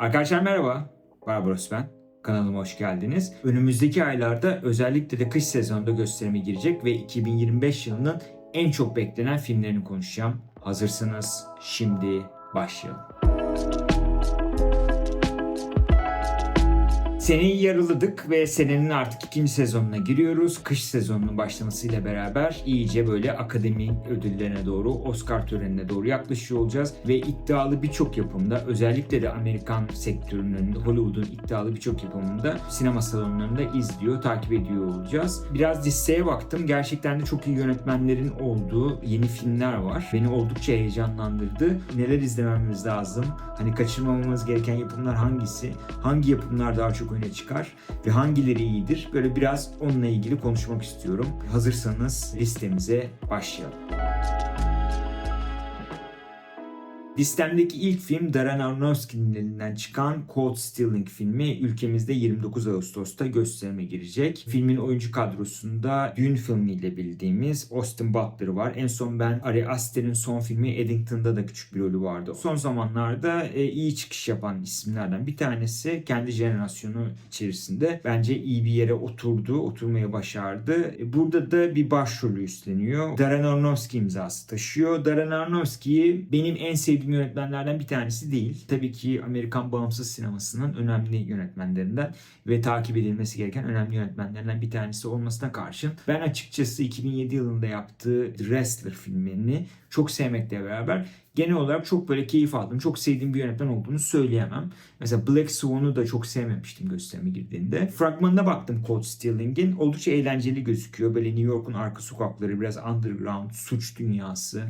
Arkadaşlar merhaba. Barbaros ben. Kanalıma hoş geldiniz. Önümüzdeki aylarda özellikle de kış sezonunda gösterime girecek ve 2025 yılının en çok beklenen filmlerini konuşacağım. Hazırsanız şimdi başlayalım. Seneyi yarıladık ve senenin artık ikinci sezonuna giriyoruz. Kış sezonunun başlamasıyla beraber iyice böyle akademi ödüllerine doğru, Oscar törenine doğru yaklaşıyor olacağız. Ve iddialı birçok yapımda, özellikle de Amerikan sektörünün, Hollywood'un iddialı birçok yapımında sinema salonlarında izliyor, takip ediyor olacağız. Biraz listeye baktım. Gerçekten de çok iyi yönetmenlerin olduğu yeni filmler var. Beni oldukça heyecanlandırdı. Neler izlememiz lazım? Hani kaçırmamamız gereken yapımlar hangisi? Hangi yapımlar daha çok öne çıkar? Ve hangileri iyidir? Böyle biraz onunla ilgili konuşmak istiyorum. Hazırsanız listemize başlayalım. Listemdeki ilk film Darren Aronofsky'nin elinden çıkan Cold Stealing filmi ülkemizde 29 Ağustos'ta gösterime girecek. Filmin oyuncu kadrosunda Dune filmiyle bildiğimiz Austin Butler var. En son ben Ari Aster'in son filmi Eddington'da da küçük bir rolü vardı. Son zamanlarda e, iyi çıkış yapan isimlerden bir tanesi kendi jenerasyonu içerisinde bence iyi bir yere oturdu, oturmaya başardı. E, Burada da bir başrolü üstleniyor. Darren Aronofsky imzası taşıyor. Darren Aronofsky'yi benim en sevdiğim yönetmenlerden bir tanesi değil. Tabii ki Amerikan bağımsız sinemasının önemli yönetmenlerinden ve takip edilmesi gereken önemli yönetmenlerden bir tanesi olmasına karşın ben açıkçası 2007 yılında yaptığı Wrestler filmini çok sevmekle beraber genel olarak çok böyle keyif aldım. Çok sevdiğim bir yönetmen olduğunu söyleyemem. Mesela Black Swan'u da çok sevmemiştim gösterime girdiğinde. Fragmanına baktım Cold Stealing'in. Oldukça eğlenceli gözüküyor. Böyle New York'un arka sokakları, biraz underground, suç dünyası,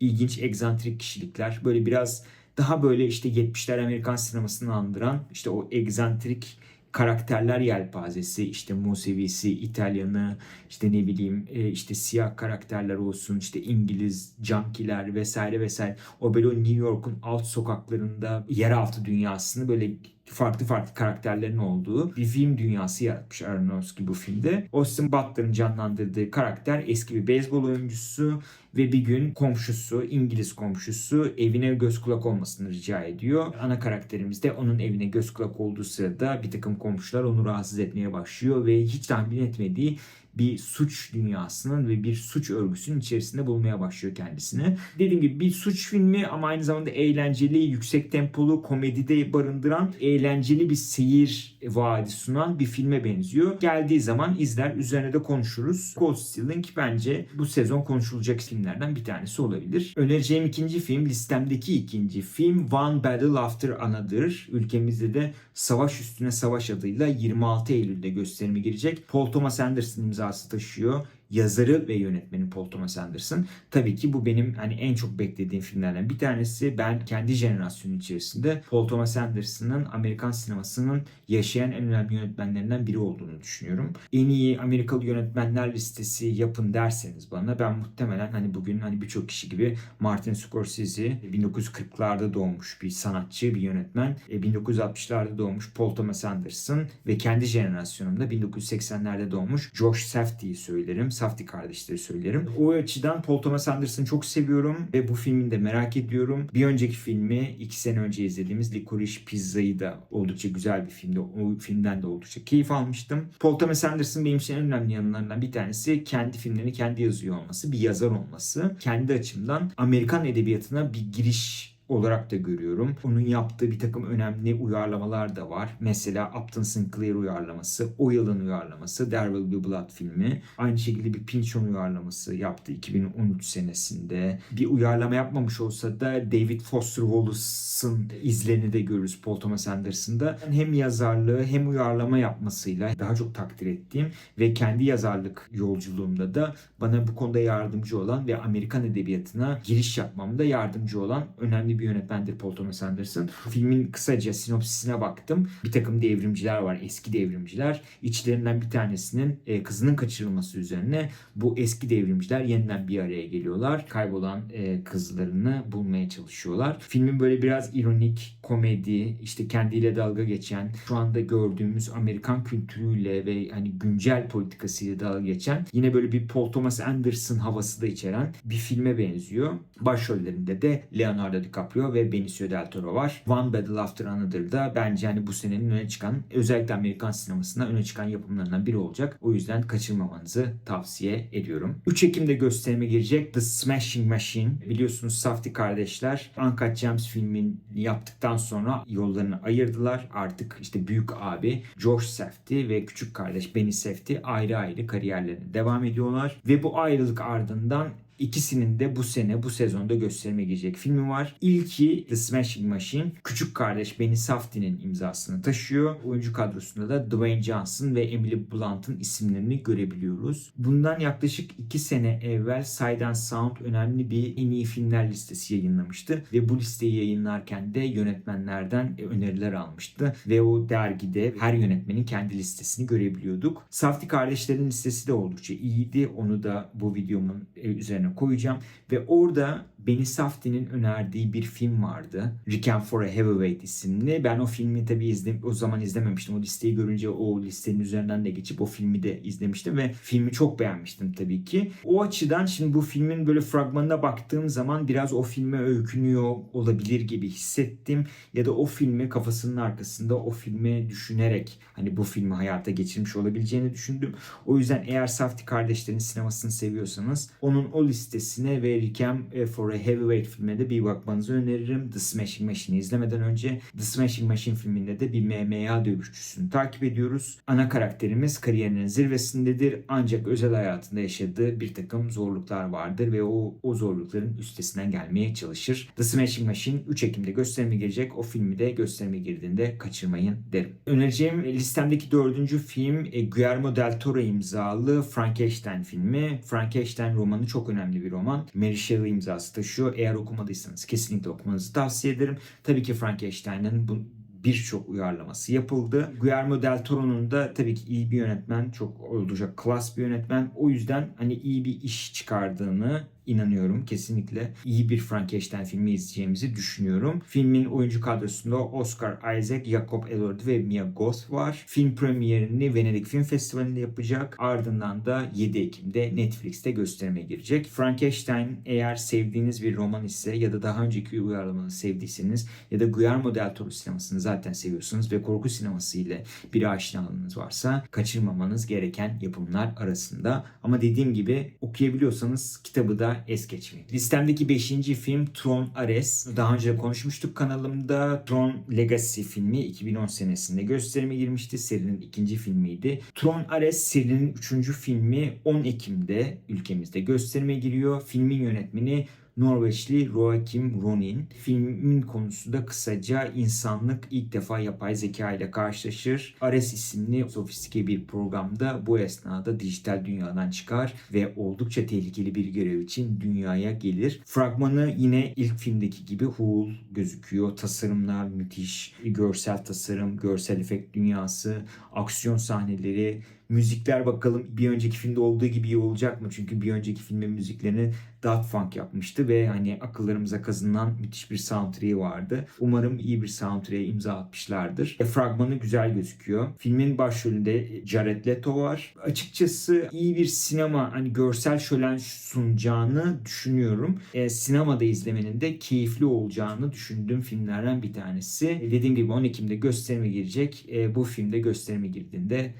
ilginç, egzantrik kişilikler. Böyle biraz daha böyle işte 70'ler Amerikan sinemasını andıran işte o egzantrik karakterler yelpazesi işte Musevisi, İtalyanı, işte ne bileyim e, işte siyah karakterler olsun, işte İngiliz junkiler vesaire vesaire. O böyle New York'un alt sokaklarında yeraltı dünyasını böyle farklı farklı karakterlerin olduğu bir film dünyası yaratmış Aronofsky bu filmde. Austin Butler'ın canlandırdığı karakter eski bir beyzbol oyuncusu ve bir gün komşusu, İngiliz komşusu evine göz kulak olmasını rica ediyor. Ana karakterimiz de onun evine göz kulak olduğu sırada bir takım komşular onu rahatsız etmeye başlıyor ve hiç tahmin etmediği bir suç dünyasının ve bir suç örgüsünün içerisinde bulmaya başlıyor kendisini. Dediğim gibi bir suç filmi ama aynı zamanda eğlenceli, yüksek tempolu, komedide barındıran, eğlenceli bir seyir vaadi sunan bir filme benziyor. Geldiği zaman izler, üzerine de konuşuruz. Cold Stealing bence bu sezon konuşulacak filmlerden bir tanesi olabilir. Önereceğim ikinci film, listemdeki ikinci film One Battle After Another. Ülkemizde de Savaş Üstüne Savaş adıyla 26 Eylül'de gösterime girecek. Paul Thomas Anderson imzası taşıyor. Yazarı ve yönetmeni Paul Thomas Anderson. Tabii ki bu benim hani en çok beklediğim filmlerden bir tanesi. Ben kendi jenerasyonum içerisinde Paul Thomas Anderson'ın Amerikan sinemasının yaşayan en önemli yönetmenlerinden biri olduğunu düşünüyorum. En iyi Amerikalı yönetmenler listesi yapın derseniz bana ben muhtemelen hani bugün hani birçok kişi gibi Martin Scorsese 1940'larda doğmuş bir sanatçı, bir yönetmen. 1960'larda doğmuş Paul Thomas Anderson ve kendi jenerasyonumda 1980'lerde doğmuş Josh Safdie'yi söylerim. Safdie kardeşleri söylerim. O açıdan Paul Thomas Anderson'ı çok seviyorum ve bu filmini de merak ediyorum. Bir önceki filmi iki sene önce izlediğimiz Licorice Pizza'yı da oldukça güzel bir filmdi. O filmden de oldukça keyif almıştım. Paul Thomas Anderson benim için en önemli yanlarından bir tanesi kendi filmlerini kendi yazıyor olması, bir yazar olması. Kendi açımdan Amerikan edebiyatına bir giriş olarak da görüyorum. Onun yaptığı bir takım önemli uyarlamalar da var. Mesela Upton Sinclair uyarlaması, O yılın uyarlaması, There Will Be Blood filmi. Aynı şekilde bir Pynchon uyarlaması yaptı 2013 senesinde. Bir uyarlama yapmamış olsa da David Foster Wallace'ın izlerini de görürüz Paul Thomas Anderson'da. Hem yazarlığı hem uyarlama yapmasıyla daha çok takdir ettiğim ve kendi yazarlık yolculuğumda da bana bu konuda yardımcı olan ve Amerikan edebiyatına giriş yapmamda yardımcı olan önemli bir yönetmendir Paul Thomas Anderson. Filmin kısaca sinopsisine baktım. Bir takım devrimciler var, eski devrimciler. İçlerinden bir tanesinin e, kızının kaçırılması üzerine bu eski devrimciler yeniden bir araya geliyorlar. Kaybolan e, kızlarını bulmaya çalışıyorlar. Filmin böyle biraz ironik, komedi, işte kendiyle dalga geçen, şu anda gördüğümüz Amerikan kültürüyle ve hani güncel politikasıyla dalga geçen yine böyle bir Paul Thomas Anderson havası da içeren bir filme benziyor. Başrollerinde de Leonardo DiCaprio DiCaprio ve Benicio Del Toro var. One Battle After Another'da bence hani bu senenin öne çıkan özellikle Amerikan sinemasında öne çıkan yapımlarından biri olacak. O yüzden kaçırmamanızı tavsiye ediyorum. 3 Ekim'de gösterime girecek The Smashing Machine. Biliyorsunuz Safdie kardeşler Uncut Gems filmin yaptıktan sonra yollarını ayırdılar. Artık işte büyük abi George Safdie ve küçük kardeş Benny Safdie ayrı ayrı kariyerlerine devam ediyorlar. Ve bu ayrılık ardından İkisinin de bu sene, bu sezonda gösterime girecek filmi var. İlki The Smashing Machine. Küçük kardeş Benny Safdie'nin imzasını taşıyor. Oyuncu kadrosunda da Dwayne Johnson ve Emily Blunt'ın isimlerini görebiliyoruz. Bundan yaklaşık 2 sene evvel and Sound önemli bir en iyi filmler listesi yayınlamıştı. Ve bu listeyi yayınlarken de yönetmenlerden öneriler almıştı. Ve o dergide her yönetmenin kendi listesini görebiliyorduk. Safdie kardeşlerin listesi de oldukça iyiydi. Onu da bu videomun üzerine koyacağım. Ve orada Beni Safdie'nin önerdiği bir film vardı. Reckon for a Heavyweight isimli. Ben o filmi tabi izle, o zaman izlememiştim. O listeyi görünce o listenin üzerinden de geçip o filmi de izlemiştim ve filmi çok beğenmiştim tabii ki. O açıdan şimdi bu filmin böyle fragmanına baktığım zaman biraz o filme öykünüyor olabilir gibi hissettim. Ya da o filmi kafasının arkasında o filmi düşünerek hani bu filmi hayata geçirmiş olabileceğini düşündüm. O yüzden eğer Safdie kardeşlerin sinemasını seviyorsanız onun o listesine ve Requiem for a Heavyweight filmine de bir bakmanızı öneririm. The Smashing Machine'i izlemeden önce The Smashing Machine filminde de bir MMA dövüşçüsünü takip ediyoruz. Ana karakterimiz kariyerinin zirvesindedir ancak özel hayatında yaşadığı bir takım zorluklar vardır ve o, o zorlukların üstesinden gelmeye çalışır. The Smashing Machine 3 Ekim'de gösterime girecek. O filmi de gösterime girdiğinde kaçırmayın derim. Önereceğim listemdeki dördüncü film e, Guillermo del Toro imzalı Frankenstein filmi. Frankenstein romanı çok önemli bir roman. Mary Shelley imzası taşıyor. Eğer okumadıysanız kesinlikle okumanızı tavsiye ederim. Tabii ki Frankenstein'ın bu birçok uyarlaması yapıldı. Guillermo del Toro'nun da tabii ki iyi bir yönetmen, çok oldukça klas bir yönetmen. O yüzden hani iyi bir iş çıkardığını inanıyorum. Kesinlikle iyi bir Frankenstein filmi izleyeceğimizi düşünüyorum. Filmin oyuncu kadrosunda Oscar Isaac, Jacob Elordi ve Mia Goth var. Film premierini Venedik Film Festivali'nde yapacak. Ardından da 7 Ekim'de Netflix'te gösterime girecek. Frankenstein eğer sevdiğiniz bir roman ise ya da daha önceki uyarlamanı sevdiyseniz ya da Guillermo del Toro sinemasını zaten seviyorsunuz ve korku sineması ile bir aşinalığınız varsa kaçırmamanız gereken yapımlar arasında. Ama dediğim gibi okuyabiliyorsanız kitabı da es geçmeyin. Listemdeki 5. film Tron Ares. Daha önce konuşmuştuk kanalımda. Tron Legacy filmi 2010 senesinde gösterime girmişti. Serinin ikinci filmiydi. Tron Ares serinin üçüncü filmi 10 Ekim'de ülkemizde gösterime giriyor. Filmin yönetmeni Norveçli Joachim Ronin. Filmin konusu da kısaca insanlık ilk defa yapay zeka ile karşılaşır. Ares isimli sofistike bir programda bu esnada dijital dünyadan çıkar ve oldukça tehlikeli bir görev için dünyaya gelir. Fragmanı yine ilk filmdeki gibi cool gözüküyor. Tasarımlar müthiş. Görsel tasarım, görsel efekt dünyası, aksiyon sahneleri, müzikler bakalım bir önceki filmde olduğu gibi iyi olacak mı? Çünkü bir önceki filmin müziklerini Daft Funk yapmıştı ve hani akıllarımıza kazınan müthiş bir soundtrack'i vardı. Umarım iyi bir soundtrack'e imza atmışlardır. E, fragmanı güzel gözüküyor. Filmin başrolünde Jared Leto var. Açıkçası iyi bir sinema hani görsel şölen sunacağını düşünüyorum. E, sinemada izlemenin de keyifli olacağını düşündüğüm filmlerden bir tanesi. E, dediğim gibi 10 Ekim'de gösterime girecek. E, bu filmde gösterime girdiğinde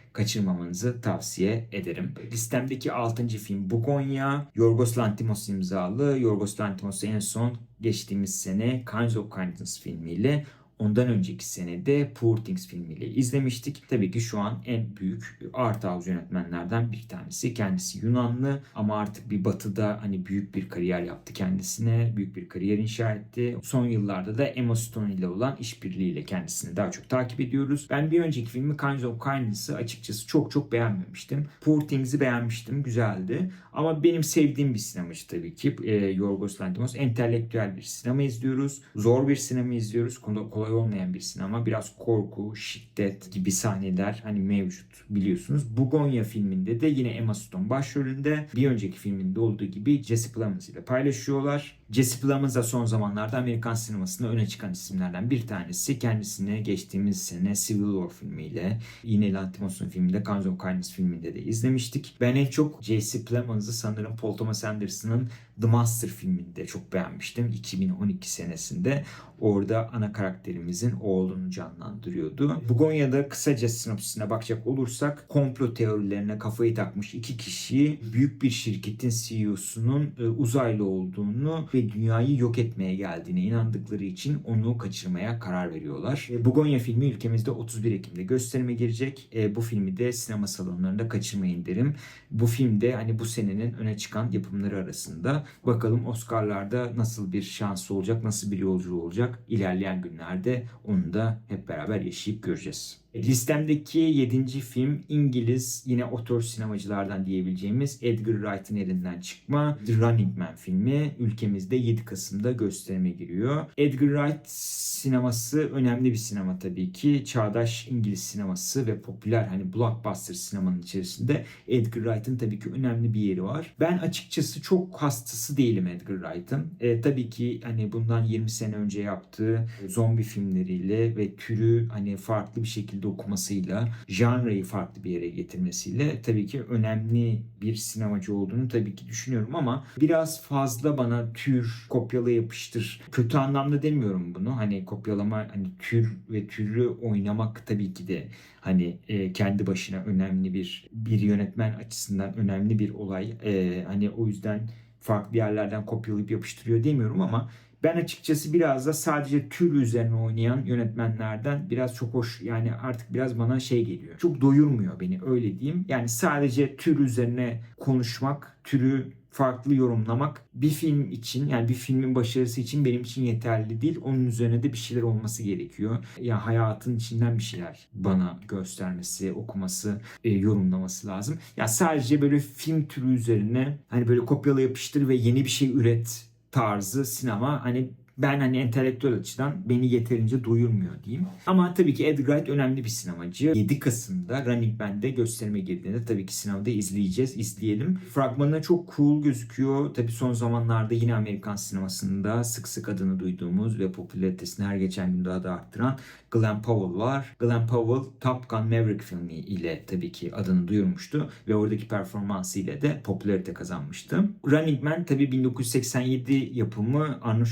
kaçırmamanızı tavsiye ederim. Listemdeki 6. film Bugonya. Yorgos Lanthimos imzalı. Yorgos Lanthimos en son geçtiğimiz sene Kinds of Kindness filmiyle Ondan önceki senede Poor Things filmiyle izlemiştik. Tabii ki şu an en büyük art house yönetmenlerden bir tanesi. Kendisi Yunanlı ama artık bir batıda hani büyük bir kariyer yaptı kendisine. Büyük bir kariyer inşa etti. Son yıllarda da Emma Stone ile olan işbirliğiyle kendisini daha çok takip ediyoruz. Ben bir önceki filmi Kinds of Kindness'ı açıkçası çok çok beğenmemiştim. Poor Things'i beğenmiştim. Güzeldi. Ama benim sevdiğim bir sinemacı tabii ki. E, Yorgos Lanthimos. Entelektüel bir sinema izliyoruz. Zor bir sinema izliyoruz. Kolay olmayan bir sinema. Biraz korku, şiddet gibi sahneler hani mevcut biliyorsunuz. Bugonya filminde de yine Emma Stone başrolünde. Bir önceki filminde olduğu gibi Jesse Plemons ile paylaşıyorlar. Jesse Plemons da son zamanlarda Amerikan sinemasında öne çıkan isimlerden bir tanesi. Kendisini geçtiğimiz sene Civil War filmiyle, yine Lantimos'un filminde, Guns of Kindness filminde de izlemiştik. Ben en çok Jesse Plemons'ı sanırım Paul Thomas Anderson'ın The Master filminde çok beğenmiştim. 2012 senesinde. Orada ana karakterimizin oğlunu canlandırıyordu. Bugonya'da kısaca sinopsisine bakacak olursak komplo teorilerine kafayı takmış iki kişi büyük bir şirketin CEO'sunun e, uzaylı olduğunu ve dünyayı yok etmeye geldiğine inandıkları için onu kaçırmaya karar veriyorlar. E, Bugonya filmi ülkemizde 31 Ekim'de gösterime girecek. E, bu filmi de sinema salonlarında kaçırmayın derim. Bu filmde hani bu senenin öne çıkan yapımları arasında. Bakalım Oscar'larda nasıl bir şansı olacak, nasıl bir yolculuğu olacak ilerleyen günlerde onu da hep beraber yaşayıp göreceğiz. Listemdeki 7. film İngiliz yine otör sinemacılardan diyebileceğimiz Edgar Wright'ın elinden çıkma The Running Man filmi ülkemizde 7 Kasım'da gösterime giriyor. Edgar Wright sineması önemli bir sinema tabii ki. Çağdaş İngiliz sineması ve popüler hani blockbuster sinemanın içerisinde Edgar Wright'ın tabii ki önemli bir yeri var. Ben açıkçası çok hastası değilim Edgar Wright'ın. E, tabii ki hani bundan 20 sene önce yaptığı zombi filmleriyle ve türü hani farklı bir şekilde okumasıyla, janrayı farklı bir yere getirmesiyle tabii ki önemli bir sinemacı olduğunu tabii ki düşünüyorum ama biraz fazla bana tür, kopyala yapıştır. Kötü anlamda demiyorum bunu. Hani kopyalama, hani tür ve türü oynamak tabii ki de hani e, kendi başına önemli bir bir yönetmen açısından önemli bir olay. E, hani o yüzden farklı yerlerden kopyalayıp yapıştırıyor demiyorum ama ben açıkçası biraz da sadece tür üzerine oynayan yönetmenlerden biraz çok hoş yani artık biraz bana şey geliyor. Çok doyurmuyor beni öyle diyeyim. Yani sadece tür üzerine konuşmak, türü farklı yorumlamak bir film için yani bir filmin başarısı için benim için yeterli değil. Onun üzerine de bir şeyler olması gerekiyor. Ya yani hayatın içinden bir şeyler bana göstermesi, okuması, e, yorumlaması lazım. Ya yani sadece böyle film türü üzerine hani böyle kopyala yapıştır ve yeni bir şey üret tarzı sinema hani ben hani entelektüel açıdan beni yeterince doyurmuyor diyeyim. Ama tabii ki Edgar Wright önemli bir sinemacı. 7 Kasım'da Running Man'de gösterime girdiğinde tabii ki sinemada izleyeceğiz, izleyelim. Fragmanı çok cool gözüküyor. Tabii son zamanlarda yine Amerikan sinemasında sık sık adını duyduğumuz ve popülaritesini her geçen gün daha da arttıran Glenn Powell var. Glenn Powell Top Gun Maverick filmi ile tabii ki adını duyurmuştu ve oradaki performansı ile de popülarite kazanmıştı. Running Man tabii 1987 yapımı Arnold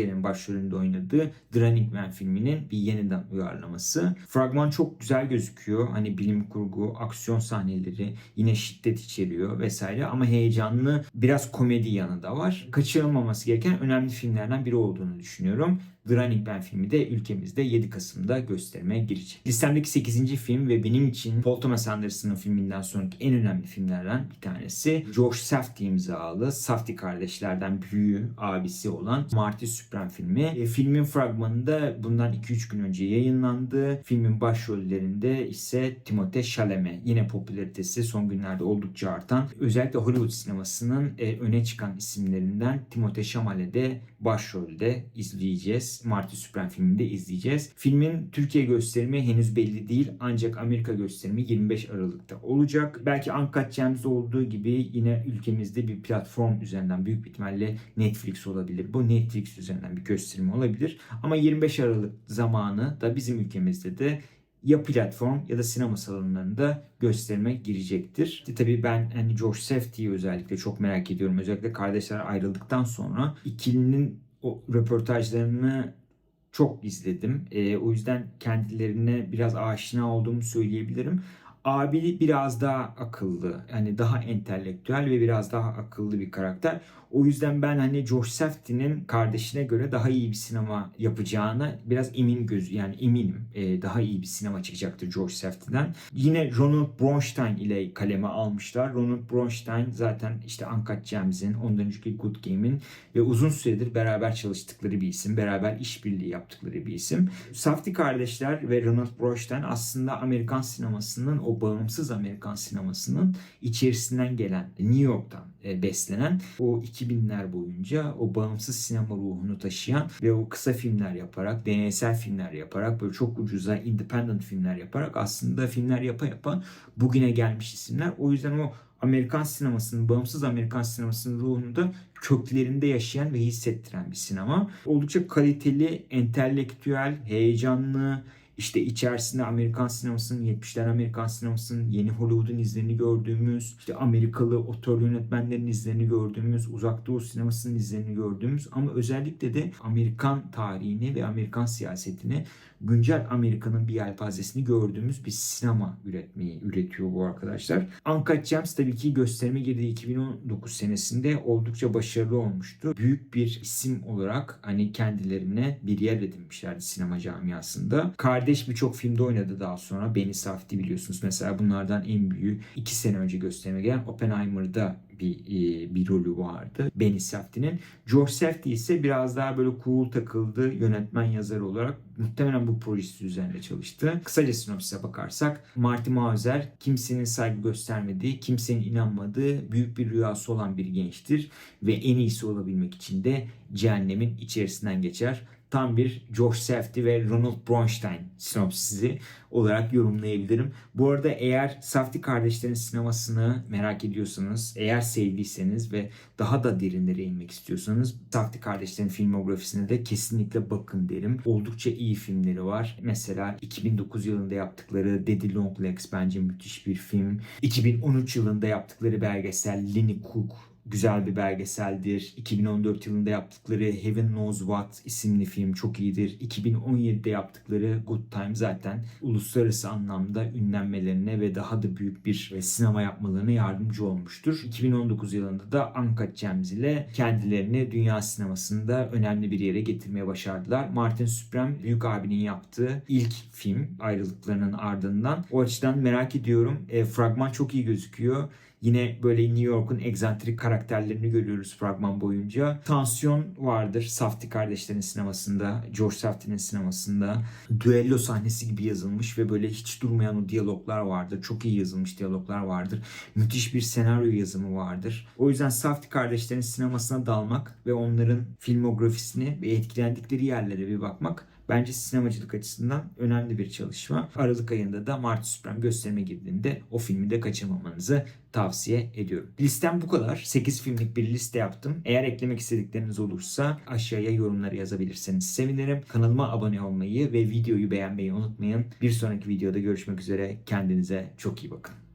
Schwarzenegger'in başrolünde oynadığı The Running Man filminin bir yeniden uyarlaması. Fragman çok güzel gözüküyor. Hani bilim kurgu, aksiyon sahneleri yine şiddet içeriyor vesaire ama heyecanlı biraz komedi yanı da var. Kaçırılmaması gereken önemli filmlerden biri olduğunu düşünüyorum. Running Man filmi de ülkemizde 7 Kasım'da gösterime girecek. Listemdeki 8. film ve benim için Paul Thomas Anderson'ın filminden sonraki en önemli filmlerden bir tanesi. George Safdie imzalı Safdie kardeşlerden büyüğü abisi olan Marty Supreme filmi. E, filmin fragmanında bundan 2-3 gün önce yayınlandı. Filmin başrollerinde ise Timothée Chalamet. Yine popülaritesi son günlerde oldukça artan. Özellikle Hollywood sinemasının e, öne çıkan isimlerinden Timothée Chalamet de başrolde izleyeceğiz. Marty Supreme filminde izleyeceğiz. Filmin Türkiye gösterimi henüz belli değil ancak Amerika gösterimi 25 Aralık'ta olacak. Belki Uncut Gems'de olduğu gibi yine ülkemizde bir platform üzerinden büyük ihtimalle Netflix olabilir. Bu Netflix üzerinden bir gösterimi olabilir. Ama 25 Aralık zamanı da bizim ülkemizde de ya platform ya da sinema salonlarında gösterime girecektir. E tabii ben hani George Safdie'yi özellikle çok merak ediyorum. Özellikle kardeşler ayrıldıktan sonra ikilinin o röportajlarını çok izledim. E, o yüzden kendilerine biraz aşina olduğumu söyleyebilirim. Abi biraz daha akıllı, yani daha entelektüel ve biraz daha akıllı bir karakter. O yüzden ben hani George Safdie'nin kardeşine göre daha iyi bir sinema yapacağına biraz emin göz yani eminim. Ee, daha iyi bir sinema çıkacaktır George Safdie'den. Yine Ronald Bronstein ile kaleme almışlar. Ronald Bronstein zaten işte Uncut Gems'in, ondan önceki Good Game'in ve uzun süredir beraber çalıştıkları bir isim. Beraber işbirliği yaptıkları bir isim. Safdie kardeşler ve Ronald Bronstein aslında Amerikan sinemasının bağımsız Amerikan sinemasının içerisinden gelen, New York'tan e, beslenen o 2000'ler boyunca o bağımsız sinema ruhunu taşıyan ve o kısa filmler yaparak, deneysel filmler yaparak, böyle çok ucuza independent filmler yaparak aslında filmler yapa yapa bugüne gelmiş isimler. O yüzden o Amerikan sinemasının, bağımsız Amerikan sinemasının ruhunu da köklerinde yaşayan ve hissettiren bir sinema. Oldukça kaliteli, entelektüel, heyecanlı, işte içerisinde Amerikan sinemasının, 70'ler Amerikan sinemasının, yeni Hollywood'un izlerini gördüğümüz, işte Amerikalı otör yönetmenlerin izlerini gördüğümüz, uzak doğu sinemasının izlerini gördüğümüz ama özellikle de Amerikan tarihini ve Amerikan siyasetini güncel Amerika'nın bir yelpazesini gördüğümüz bir sinema üretmeyi üretiyor bu arkadaşlar. Uncut Gems tabii ki gösterime girdiği 2019 senesinde oldukça başarılı olmuştu. Büyük bir isim olarak hani kendilerine bir yer edinmişlerdi sinema camiasında. Kardeş birçok filmde oynadı daha sonra. Benny Safdie biliyorsunuz mesela bunlardan en büyüğü 2 sene önce gösterime gelen Oppenheimer'da bir e, bir rolü vardı. Benny Safdie'nin. George Safdie ise biraz daha böyle cool takıldı yönetmen yazar olarak. Muhtemelen bu projesi üzerinde çalıştı. Kısaca sinopsise bakarsak Marty Mauser kimsenin saygı göstermediği, kimsenin inanmadığı büyük bir rüyası olan bir gençtir ve en iyisi olabilmek için de cehennemin içerisinden geçer tam bir George Safdie ve Ronald Bronstein sinopsisi olarak yorumlayabilirim. Bu arada eğer Safdie kardeşlerin sinemasını merak ediyorsanız, eğer sevdiyseniz ve daha da derinlere inmek istiyorsanız Safdie kardeşlerin filmografisine de kesinlikle bakın derim. Oldukça iyi filmleri var. Mesela 2009 yılında yaptıkları Daddy Long Legs bence müthiş bir film. 2013 yılında yaptıkları belgesel Lenny Cook güzel bir belgeseldir. 2014 yılında yaptıkları Heaven Knows What isimli film çok iyidir. 2017'de yaptıkları Good Time zaten uluslararası anlamda ünlenmelerine ve daha da büyük bir sinema yapmalarına yardımcı olmuştur. 2019 yılında da Uncut Gems ile kendilerini dünya sinemasında önemli bir yere getirmeye başardılar. Martin Suprem büyük abinin yaptığı ilk film ayrılıklarının ardından. O açıdan merak ediyorum. E, fragman çok iyi gözüküyor. Yine böyle New York'un egzantrik karakterlerini görüyoruz fragman boyunca. Tansiyon vardır Safdie kardeşlerin sinemasında, George Safdie'nin sinemasında. Düello sahnesi gibi yazılmış ve böyle hiç durmayan o diyaloglar vardır. Çok iyi yazılmış diyaloglar vardır. Müthiş bir senaryo yazımı vardır. O yüzden Safdie kardeşlerin sinemasına dalmak ve onların filmografisini ve etkilendikleri yerlere bir bakmak Bence sinemacılık açısından önemli bir çalışma. Aralık ayında da Marty Supreme gösterime girdiğinde o filmi de kaçırmamanızı tavsiye ediyorum. Listem bu kadar. 8 filmlik bir liste yaptım. Eğer eklemek istedikleriniz olursa aşağıya yorumları yazabilirseniz sevinirim. Kanalıma abone olmayı ve videoyu beğenmeyi unutmayın. Bir sonraki videoda görüşmek üzere. Kendinize çok iyi bakın.